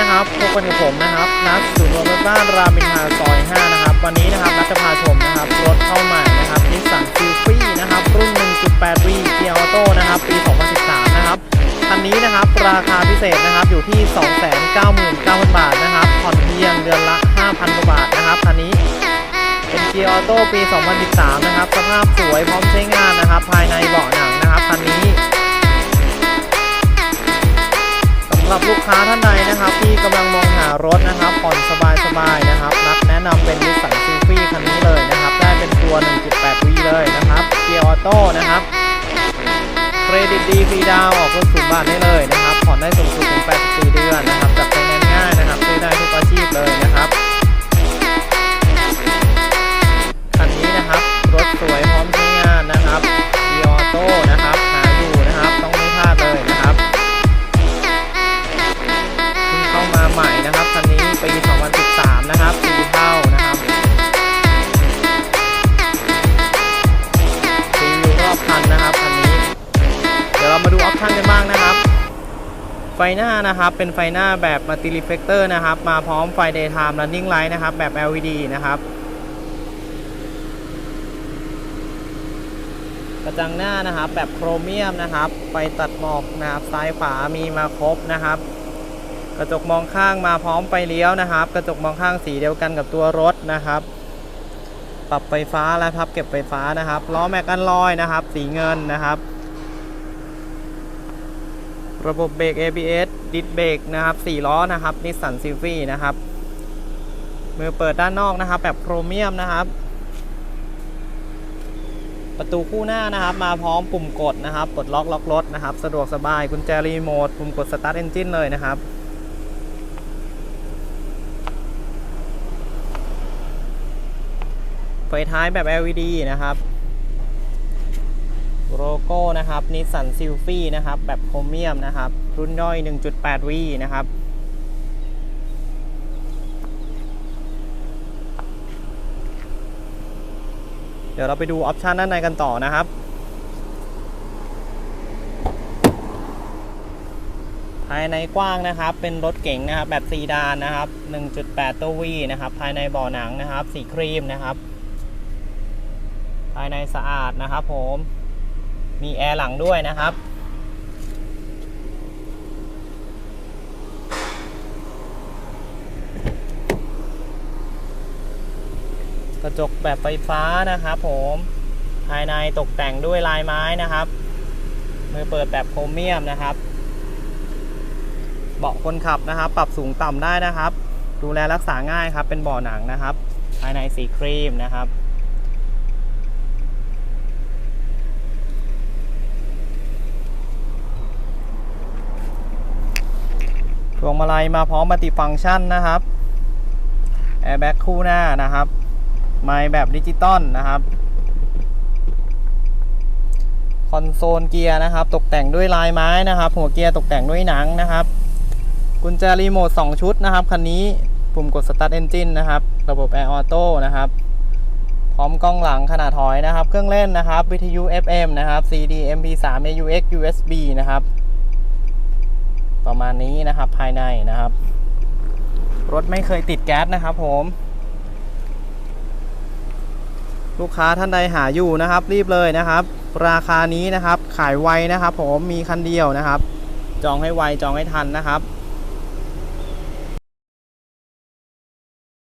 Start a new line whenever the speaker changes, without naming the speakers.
นะครับพบกันกับผมนะครับนัดศูนย์รถบ้านรามอินทราซอย 5 นะครับ วันนี้นะครับนัดจะพาชมนะครับรถเข้าใหม่นะครับนิสสันซิลฟี่นะครับรุ่น 1.8 V เกียร์ออโต้นะครับปี 2013 นะครับคันนี้นะครับราคาพิเศษนะครับอยู่ที่ 299,000 บาทนะครับผ่อนเพียงเดือนละ 5,000กว่าบาทนะครับคันนี้เป็นเกียร์ออโต้ปี 2013 นะครับสภาพสวยพร้อมใช้งานนะครับ ภายในเบาะหนังนะครับคันนี้สำหรับลูกค้าท่านใด กำลังมองหารถนะครับผ่อนสบายๆนะครับนักแนะนำเป็นนิสสันซิลฟี่คันนี้เลยนะครับ ได้เป็นตัว 1.8 V เลยนะครับเกียร์ออโต้นะครับเครดิตดีฟรีดาวออกรถศูนย์บาทได้เลยนะครับผ่อนได้สูงสุดถึง 84 เดือนนะครับจัดไปแนนง่ายนะครับซื้อได้ทุกอา นะครับคันนี้ เดี๋ยวเรามาดูออปชั่นกันบ้างนะครับ ไฟหน้านะครับเป็นไฟหน้าแบบมัลติรีเฟกเตอร์นะครับ มาพร้อมไฟ daytime running light นะครับ แบบ LED นะครับ กระจังหน้านะครับแบบโครเมียมนะครับ ไฟตัดหมอกนะครับซ้ายขวามีมาครบนะครับ กระจกมองข้างมาพร้อมไฟเลี้ยวนะครับ กระจกมองข้างสีเดียวกันกับตัวรถนะครับ ปรับไฟฟ้าและพับเก็บไฟฟ้านะครับล้อแม็กอันลอยนะครับ สีเงินนะครับ ระบบเบรก ABS ดิสเบรกนะครับ4ล้อนะครับนิสสันซิฟี่นะครับมือเปิดด้านนอกนะครับ แบบโครเมียมนะครับ ประตูคู่หน้านะครับ มาพร้อมปุ่มกดนะครับปลดล็อกล็อกรถนะครับ สะดวกสบายกุญแจรีโมทปุ่มกดสตาร์ทเอนจินเลยนะครับ ไฟท้ายแบบ LED นะครับ โลโก้นะครับนิสสันซิลฟี่นะครับ แบบโครเมียมนะครับ รุ่นย่อย 1.8V นะครับเดี๋ยวเราไปดูออปชันด้านในกันต่อนะครับ ภายในกว้างนะครับ เป็นรถเก๋งนะครับแบบซีดานนะครับ 1.8 ตัววีนะครับ ภายในเบ่อหนังนะครับ สีครีมนะครับ ภายในสะอาดนะครับผมมีแอร์หลังด้วยนะครับ กระจกแบบไฟฟ้านะครับผมภายในตกแต่งด้วยลายไม้นะครับ มือเปิดแบบโครเมียมนะครับ เบาะคนขับนะครับ ปรับสูงต่ำได้นะครับ ดูแลรักษาง่ายครับ เป็นเบาะหนังนะครับ ภายในสีครีมนะครับ พวงมาลัยมาพร้อมมัลติฟังก์ชันนะครับแอร์แบ็กคู่หน้านะครับ ไมค์แบบดิจิตอลนะครับ คอนโซลเกียร์นะครับ ตกแต่งด้วยลายไม้นะครับ หัวเกียร์ตกแต่งด้วยหนังนะครับ กุญแจรีโมท 2 ชุดนะครับคันนี้ปุ่มกด Start Engine นะครับ ระบบแอร์ออโต้นะครับ พร้อมกล้องหลังขนาดถอยนะครับ เครื่องเล่นนะครับ วิทยุ FM นะครับ CD MP3 AUX USB นะครับ ประมาณนี้นะครับภายในนะครับ รถไม่เคยติดแก๊สนะครับผม ลูกค้าท่านใดหาอยู่นะครับ รีบเลยนะครับ ราคานี้นะครับขายไวนะครับ ผมมีคันเดียวนะครับ จองให้ไวจองให้ทันนะครับ